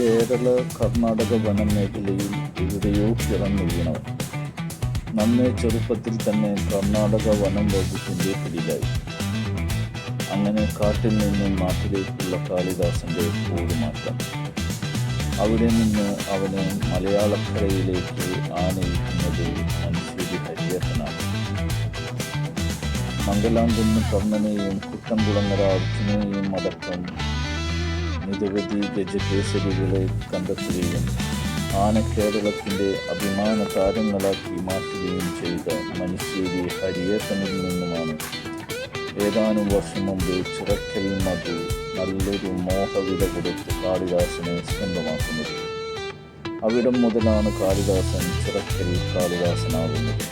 കേരള കർണാടക വനമേഖലയിൽ എവിടെയോ പിറന്നു വീണവൻ. നന്നേ ചെറുപ്പത്തിൽ തന്നെ കർണാടക വനം വകുപ്പിന്റെ പിടിയിലായി. അങ്ങനെ കാട്ടിൽ നിന്നും നാട്ടിലേക്കുള്ള കാളിദാസന്റെ കൂടുമാറ്റം അവിടെ നിന്ന് അവന് മലയാളക്കരയിലേക്ക് ആനയിക്കുന്നത് മനുഷ്യരി ഹരിയേട്ടനാണ് മംഗലാംകുന്ന് കർണനെയും കുട്ടംകുളങ്ങര അർജുനെയും അടക്കം നിരവധി ഗജകേസരികളെ കണ്ടെത്തുകയും ആന കേരളത്തിന്റെ അഭിമാന താരങ്ങളാക്കി മാറ്റുകയും ചെയ്ത മനുഷ്യരി ഹരിയേട്ടനിൽ നിന്നുമാണ്. ഏതാനും വർഷം മുമ്പ് ചിറക്കൽ മധു നല്ലൊരു മോഹവില കൊടുത്ത് കാളിദാസനെ സ്വന്തമാക്കുന്നത്. അവിടം മുതലാണ് കാളിദാസൻ ചിറക്കൽ കാളിദാസനാകുന്നത്.